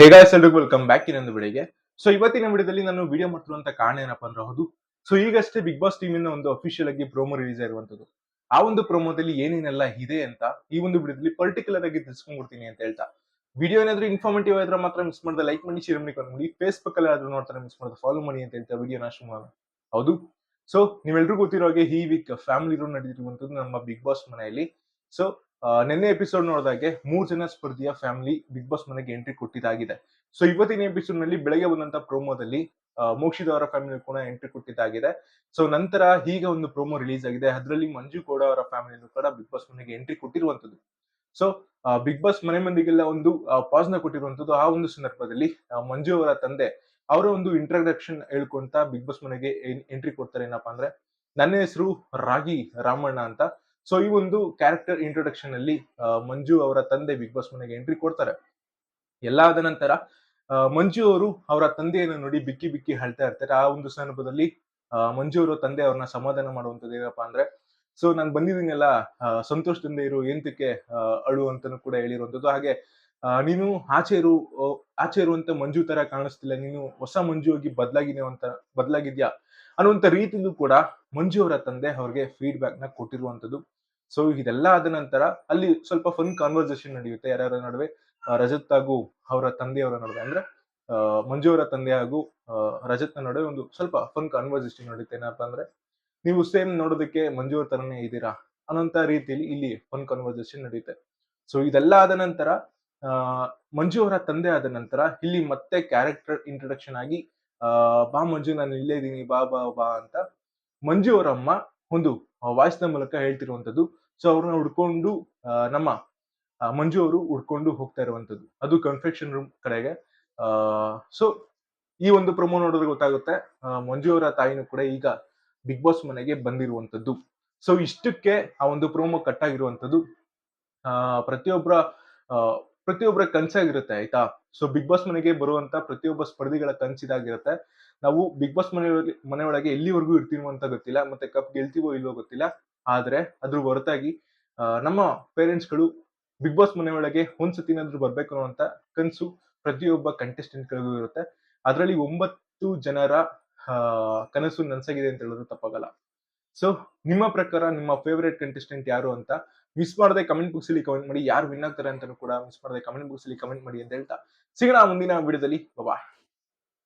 Hey guys ಎಲ್ರಿಗೂ welcome back ಇನ್ನೊಂದು ಬೆಳಿಗ್ಗೆ ಸೊ ಇವತ್ತಿನ ವಿಡಿಯೋದಲ್ಲಿ ನಾನು ವಿಡಿಯೋ ಮಾಡ್ತಿರುವಂತ ಕಾರಣ ಏನಪ್ಪ ಅಂದ್ರೆ ಹೌದು ಸೊ ಈಗಷ್ಟೇ ಬಿಗ್ ಬಾಸ್ ಟೀಮ್ ಒಂದು ಅಫಿಷಿಯಲ್ ಆಗಿ ಪ್ರೋಮೋ ರಿಲೀಸ್ ಆಗಿರುವಂತದ್ದು ಆ ಒಂದು ಪ್ರೋಮೋದಲ್ಲಿ ಏನೇನೆಲ್ಲ ಇದೆ ಅಂತ ಈ ಒಂದು ವಿಡಿಯೋದಲ್ಲಿ ಪರ್ಟಿಕ್ಯುಲರ್ ಆಗಿ ತಿಳಿಸ್ಕೊಂಡ್ಬಿಡ್ತೀನಿ ಅಂತ ಹೇಳ್ತಾ. ವಿಡಿಯೋ ಏನಾದ್ರೂ ಇನ್ಫಾರ್ಮೇಟಿವ್ ಆದ್ರೆ ಮಾತ್ರ ಮಿಸ್ ಮಾಡಿದ ಲೈಕ್ ಮಾಡಿ ಶೇರ್ ಮಾಡಿ ಮಾಡಿ. ಫೇಸ್ಬುಕ್ ಅಲ್ಲಿ ಆದ್ರೂ ನೋಡ್ತಾರೆ ಮಿಸ್ ಮಾಡಿದ ಫಾಲೋ ಮಾಡಿ ಅಂತ ಹೇಳ್ತಾ ವಿಡಿಯೋನ ಶುರು ಹೌದು. ಸೊ ನೀವೆಲ್ರಿಗೂ ಗೊತ್ತಿರೋ ಹಾಗೆ ಈ ವೀಕ್ ಫ್ಯಾಮಿಲಿ ರೂಮ್ ನಡೆದಿರುವಂತದ್ದು ನಮ್ಮ ಬಿಗ್ ಬಾಸ್ ಮನೆಯಲ್ಲಿ. ಸೊ ನಿನ್ನೆ ಎಪಿಸೋಡ್ ನೋಡಿದಾಗೆ ಮೂರ್ ಜನ ಸ್ಪರ್ಧಿಯ ಫ್ಯಾಮಿಲಿ ಬಿಗ್ ಬಾಸ್ ಮನೆಗೆ ಎಂಟ್ರಿ ಕೊಟ್ಟಿದ್ದಾಗಿದೆ. ಸೊ ಇವತ್ತಿನ ಎಪಿಸೋಡ್ನಲ್ಲಿ ಬೆಳಗ್ಗೆ ಬಂದಂತ ಪ್ರೋಮೋದಲ್ಲಿ ಮೋಕ್ಷಿತ್ ಅವರ ಫ್ಯಾಮಿಲಿ ಕೂಡ ಎಂಟ್ರಿ ಕೊಟ್ಟಿದ್ದಾಗಿದೆ. ಸೊ ನಂತರ ಹೀಗೆ ಒಂದು ಪ್ರೋಮೋ ರಿಲೀಸ್ ಆಗಿದೆ. ಅದರಲ್ಲಿ ಮಂಜು ಗೌಡ ಅವರ ಫ್ಯಾಮಿಲಿನೂ ಕೂಡ ಬಿಗ್ ಬಾಸ್ ಮನೆಗೆ ಎಂಟ್ರಿ ಕೊಟ್ಟಿರುವಂತದ್ದು. ಸೊ ಬಿಗ್ ಬಾಸ್ ಮನೆ ಮಂದಿಗೆಲ್ಲ ಒಂದು ಪಾಸ್ನ ಕೊಟ್ಟಿರುವಂತದ್ದು. ಆ ಒಂದು ಸಂದರ್ಭದಲ್ಲಿ ಮಂಜು ಅವರ ತಂದೆ, ಅವರ ಒಂದು ಇಂಟ್ರಡಕ್ಷನ್ ಹೇಳ್ಕೊಂತ ಬಿಗ್ ಬಾಸ್ ಮನೆಗೆ ಎಂಟ್ರಿ ಕೊಡ್ತಾರೆ ಏನಪ್ಪಾ ಅಂದ್ರೆ, ನನ್ನ ಹೆಸರು ರಾಗಿ ರಾಮಣ್ಣ ಅಂತ. ಸೊ ಈ ಒಂದು ಕ್ಯಾರೆಕ್ಟರ್ ಇಂಟ್ರೊಡಕ್ಷನ್ ಅಲ್ಲಿ ಮಂಜು ಅವರ ತಂದೆ ಬಿಗ್ ಬಾಸ್ ಮನೆಗೆ ಎಂಟ್ರಿ ಕೊಡ್ತಾರೆ. ಎಲ್ಲಾದ ನಂತರ ಮಂಜು ಅವರು ಅವರ ತಂದೆಯನ್ನು ನೋಡಿ ಬಿಕ್ಕಿ ಬಿಕ್ಕಿ ಹೇಳ್ತಾ ಇರ್ತಾರೆ. ಆ ಒಂದು ಸಂದರ್ಭದಲ್ಲಿ ಮಂಜು ಅವರು ತಂದೆ ಅವ್ರನ್ನ ಸಮಾಧಾನ ಮಾಡುವಂತದ್ದು ಏನಪ್ಪಾ ಅಂದ್ರೆ ಸೊ ನಾನು ಬಂದಿದ್ದೀನಲ್ಲ ಸಂತೋಷದಿಂದ ಇರು ಎಂತಕ್ಕೆ ಅಳು ಅಂತಾನು ಕೂಡ ಹೇಳಿರುವಂತದ್ದು ಹಾಗೆ ನೀನು ಆಚೆ ಇರು ಆಚೆ ಇರುವಂತ ಮಂಜು ತರ ಕಾಣಿಸ್ತಿಲ್ಲ. ನೀನು ಹೊಸ ಮಂಜು ಹೋಗಿ ಬದ್ಲಾಗಿದೆ ಅಂತ, ಬದಲಾಗಿದ್ಯಾ? ಅನ್ನುವಂತ ರೀತಿಯಲ್ಲೂ ಕೂಡ ಮಂಜು ಅವರ ತಂದೆ ಅವ್ರಿಗೆ ಫೀಡ್ಬ್ಯಾಕ್ನ ಕೊಟ್ಟಿರುವಂತದ್ದು ಸೊ ಇದೆಲ್ಲ ಆದ ನಂತರ ಅಲ್ಲಿ ಸ್ವಲ್ಪ ಫನ್ ಕಾನ್ವರ್ಸೇಷನ್ ನಡೆಯುತ್ತೆ. ಯಾರ್ಯಾರ ನಡುವೆ ರಜತ್ ಹಾಗೂ ಅವರ ತಂದೆಯವರ ನಡುವೆ. ಅಂದ್ರೆ ಮಂಜು ಅವರ ತಂದೆ ಹಾಗೂ ರಜತ್ನ ನಡುವೆ ಒಂದು ಸ್ವಲ್ಪ ಫನ್ ಕಾನ್ವರ್ಸೇಷನ್ ನಡೆಯುತ್ತೆ. ಏನಪ್ಪಾ ಅಂದ್ರೆ, ನೀವು ಸೇಮ್ ನೋಡೋದಕ್ಕೆ ಮಂಜು ಅವ್ರ ತರನೇ ಇದ್ದೀರಾ ಅನ್ನೋಂತ ರೀತಿಯಲ್ಲಿ ಇಲ್ಲಿ ಫನ್ ಕಾನ್ವರ್ಸೇಷನ್ ನಡೆಯುತ್ತೆ. ಸೊ ಇದೆಲ್ಲ ಆದ ನಂತರ ಮಂಜು ಅವರ ತಂದೆ ಆದ ನಂತರ ಇಲ್ಲಿ ಮತ್ತೆ ಕ್ಯಾರೆಕ್ಟರ್ ಇಂಟ್ರೊಡಕ್ಷನ್ ಆಗಿ ಬಾ ಮಂಜು ನಾನು ಇಲ್ಲೇ ಇದ್ದೀನಿ, ಬಾ ಬಾ ಬಾ ಅಂತ ಮಂಜು ಅವರ ಅಮ್ಮ ಒಂದು ವಾಯ್ಸ್ನ ಮೂಲಕ ಹೇಳ್ತಿರುವಂಥದ್ದು. ಸೊ ಅವ್ರನ್ನ ಹುಡ್ಕೊಂಡು ನಮ್ಮ ಮಂಜು ಅವರು ಹುಡ್ಕೊಂಡು ಹೋಗ್ತಾ ಇರುವಂತದ್ದು ಅದು ಕನ್ಫೆಕ್ಷನ್ ರೂಮ್ ಕಡೆಗೆ. ಸೊ ಈ ಒಂದು ಪ್ರೊಮೋ ನೋಡಿದ್ರೆ ಗೊತ್ತಾಗುತ್ತೆ. ಮಂಜು ಅವರ ತಾಯಿನೂ ಕೂಡ ಈಗ ಬಿಗ್ ಬಾಸ್ ಮನೆಗೆ ಬಂದಿರುವಂತದ್ದು ಸೊ ಇಷ್ಟಕ್ಕೆ ಆ ಒಂದು ಪ್ರೋಮೋ ಕಟ್ ಆಗಿರುವಂತದ್ದು ಪ್ರತಿಯೊಬ್ಬರ ಪ್ರತಿಯೊಬ್ಬರ ಕನ್ಸಾಗಿರುತ್ತೆ, ಆಯ್ತಾ? ಸೊ ಬಿಗ್ ಬಾಸ್ ಮನೆಗೆ ಬರುವಂತ ಪ್ರತಿಯೊಬ್ಬ ಸ್ಪರ್ಧಿಗಳ ಕನಸಿದಾಗಿರುತ್ತೆ. ನಾವು ಬಿಗ್ ಬಾಸ್ ಮನೆ ಮನೆಯೊಳಗೆ ಎಲ್ಲಿವರೆಗೂ ಇರ್ತೀವೋ ಅಂತ ಗೊತ್ತಿಲ್ಲ, ಮತ್ತೆ ಕಪ್ ಗೆಲ್ತೀವೋ ಇಲ್ವೋ ಗೊತ್ತಿಲ್ಲ. ಆದ್ರೆ, ಅದ್ರ ಹೊರತಾಗಿ ನಮ್ಮ ಪೇರೆಂಟ್ಸ್ಗಳು ಬಿಗ್ ಬಾಸ್ ಮನೆಯೊಳಗೆ ಒಂದ್ಸತಿನಾದ್ರೂ ಬರ್ಬೇಕು ಅನ್ನುವಂತ ಕನಸು ಪ್ರತಿಯೊಬ್ಬ ಕಂಟೆಸ್ಟೆಂಟ್ ಗಳಿಗೂ ಇರುತ್ತೆ. ಅದರಲ್ಲಿ ಒಂಬತ್ತು ಜನರ ಕನಸು ನನ್ಸಾಗಿದೆ ಅಂತ ಹೇಳೋದು ತಪ್ಪಾಗಲ್ಲ. ಸೊ ನಿಮ್ಮ ಪ್ರಕಾರ ನಿಮ್ಮ ಫೇವ್ರೇಟ್ ಕಂಟೆಸ್ಟೆಂಟ್ ಯಾರು ಅಂತ ಮಿಸ್ ಮಾಡದೆ ಕಮೆಂಟ್ ಬಾಕ್ಸ್ ಅಲ್ಲಿ ಕಮೆಂಟ್ ಮಾಡಿ, ಯಾರು ವಿನ್ ಆಗ್ತಾರೆ ಅಂತಾನು ಕೂಡ ಮಿಸ್ ಮಾಡದೆ ಕಮೆಂಟ್ ಬಾಕ್ಸ್ ಅಲ್ಲಿ ಕಮೆಂಟ್ ಮಾಡಿ ಅಂತ ಹೇಳ್ತಾ ಸಿಗೋಣ ಮುಂದಿನ ವಿಡಿಯೋದಲ್ಲಿ. ಬಾಯ್